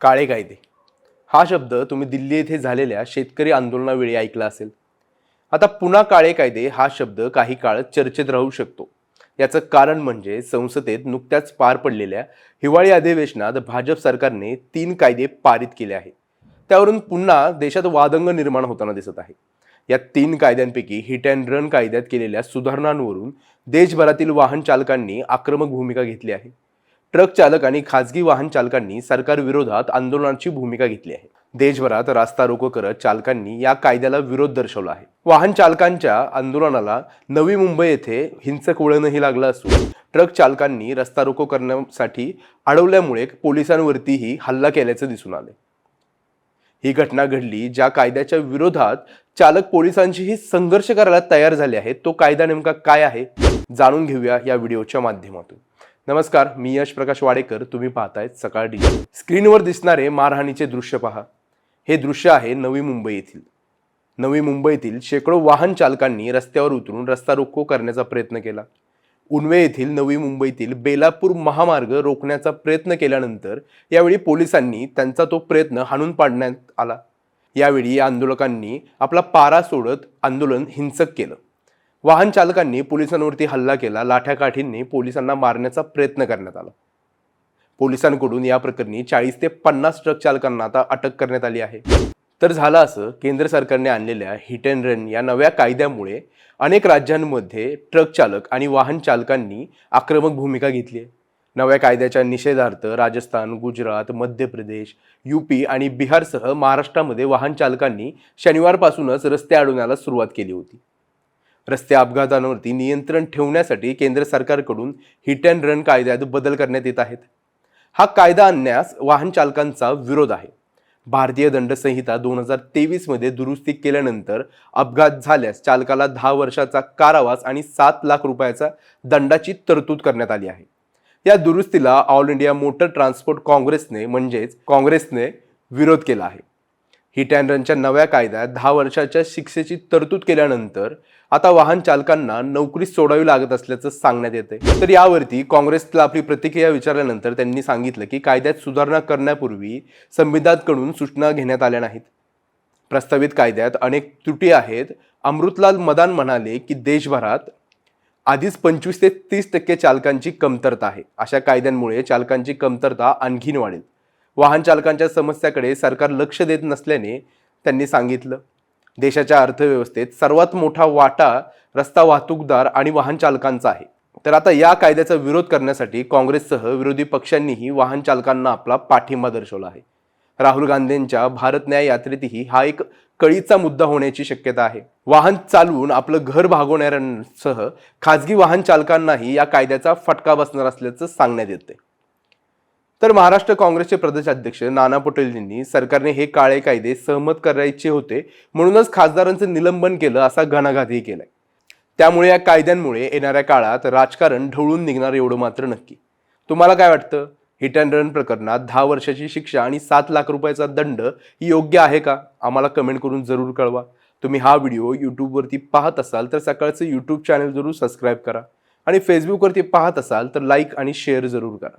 काळे कायदे. हा शब्द तुम्ही दिल्ली येथे झालेल्या शेतकरी आंदोलनावेळी ऐकला असेल. आता पुन्हा काळे कायदे हा शब्द काही काळ चर्चेत राहू शकतो. याचं कारण म्हणजे संसदेत नुकत्याच पार पडलेल्या हिवाळी अधिवेशनात भाजप सरकारने तीन कायदे पारित केले आहेत. त्यावरून पुन्हा देशात वादंग निर्माण होताना दिसत आहे. या तीन कायद्यांपैकी हिट अँड रन कायद्यात केलेल्या सुधारणांवरून देशभरातील वाहन चालकांनी आक्रमक भूमिका घेतली आहे. ट्रक चालक आणि खासगी वाहन चालकांनी सरकार विरोधात आंदोलनाची भूमिका घेतली आहे. देशभरात रास्ता रोको करत चालकांनी या कायद्याला विरोध दर्शवला आहे. वाहन चालकांच्या आंदोलनाला नवी मुंबई येथे हिंसक वळणही लागलं असून ट्रक चालकांनी रस्ता रोको करण्यासाठी अडवल्यामुळे पोलिसांवरतीही हल्ला केल्याचं दिसून आले ही घटना घडली ज्या कायद्याच्या विरोधात चालक पोलिसांशीही संघर्ष करायला तयार झाले आहेत. तो कायदा नेमका काय आहे? जाणून घेऊया या व्हिडिओच्या माध्यमातून. नमस्कार मी यश प्रकाश वाडेकर. तुम्ही पाहतायत सकाळ डी स्क्रीनवर दिसणारे मारहाणीचे दृश्य पहा. हे दृश्य आहे नवी मुंबई येथील. नवी मुंबईतील शेकडो वाहन चालकांनी रस्त्यावर उतरून रस्ता रोको करण्याचा प्रयत्न केला. उनवे येथील नवी मुंबईतील बेलापूर महामार्ग रोखण्याचा प्रयत्न केल्यानंतर यावेळी पोलिसांनी त्यांचा तो प्रयत्न हाणून पाडण्यात आला. यावेळी या आंदोलकांनी आपला पारा सोडत आंदोलन हिंसक केलं. वाहन चालकांनी पोलिसांवरती हल्ला केला. लाठ्याकाठींनी पोलिसांना मारण्याचा प्रयत्न करण्यात आला. पोलिसांकडून या प्रकरणी चाळीस ते पन्नास ट्रक चालकांना आता अटक करण्यात आली आहे. तर झालं असं केंद्र सरकारने आणलेल्या हिट अँड रन या नव्या कायद्यामुळे अनेक राज्यांमध्ये ट्रक चालक आणि वाहन चालकांनी आक्रमक भूमिका घेतली आहे. नव्या कायद्याच्या निषेधार्थ राजस्थान गुजरात मध्य प्रदेश युपी आणि बिहारसह महाराष्ट्रामध्ये वाहन चालकांनी शनिवारपासूनच रस्ते अडवण्याला सुरुवात केली होती. रस्ते अपघातांवरती नियंत्रण ठेवण्यासाठी केंद्र सरकारकडून हिट अँड रन कायद्यात बदल करण्यात येत आहेत. हा कायदा आणण्यास वाहन चालकांचा विरोध आहे. भारतीय दंड संहिता दोन हजार तेवीसमध्ये दुरुस्ती केल्यानंतर अपघात झाल्यास चालकाला दहा वर्षाचा कारावास आणि सात लाख रुपयाचा दंडाची तरतूद करण्यात आली आहे. या दुरुस्तीला ऑल इंडिया मोटर ट्रान्सपोर्ट काँग्रेसने म्हणजेच काँग्रेसने विरोध केला आहे. हिट अँड रनच्या नव्या कायद्यात दहा वर्षाच्या शिक्षेची तरतूद केल्यानंतर आता वाहन चालकांना नोकरी सोडावी लागत असल्याचं सांगण्यात येते तर यावरती काँग्रेसला आपली प्रतिक्रिया विचारल्यानंतर त्यांनी सांगितलं की कायद्यात सुधारणा करण्यापूर्वी संविधानकडून सूचना घेण्यात आल्या नाहीत. प्रस्तावित कायद्यात अनेक त्रुटी आहेत. अमृतलाल मदान म्हणाले की देशभरात आधीच पंचवीस ते तीस टक्के चालकांची कमतरता आहे. अशा कायद्यांमुळे चालकांची कमतरता आणखीन वाढेल. वाहन चालकांच्या समस्याकडे सरकार लक्ष देत नसल्याने त्यांनी सांगितलं. देशाच्या अर्थव्यवस्थेत सर्वात मोठा वाटा रस्ता वाहतूकदार आणि वाहन चालकांचा आहे. तर आता या कायद्याचा विरोध करण्यासाठी काँग्रेससह विरोधी पक्षांनीही वाहन चालकांना आपला पाठिंबा दर्शवला आहे. राहुल गांधींच्या भारत न्याय यात्रेतही हा एक कळीचा मुद्दा होण्याची शक्यता आहे. वाहन चालवून आपलं घर भागवणाऱ्यांसह खाजगी वाहन चालकांनाही या कायद्याचा फटका बसणार असल्याचं सांगण्यात येते तर महाराष्ट्र काँग्रेसचे प्रदेशाध्यक्ष नाना पटोले यांनी सरकारने हे काळे कायदे सहमत करायचे होते म्हणूनच खासदारांचं निलंबन केलं असा घणाघातही केलाय. त्यामुळे या कायद्यांमुळे येणाऱ्या काळात राजकारण ढवळून निघणार एवढं मात्र नक्की. तुम्हाला काय वाटतं? हिट अँड रन प्रकरणात दहा वर्षाची शिक्षा आणि सात लाख रुपयाचा दंड ही योग्य आहे का? आम्हाला कमेंट करून जरूर कळवा. तुम्ही हा व्हिडिओ यूट्यूबवरती पाहत असाल तर सकाळचं यूट्यूब चॅनल जरूर सबस्क्राईब करा. आणि फेसबुकवरती पाहत असाल तर लाईक आणि शेअर जरूर करा.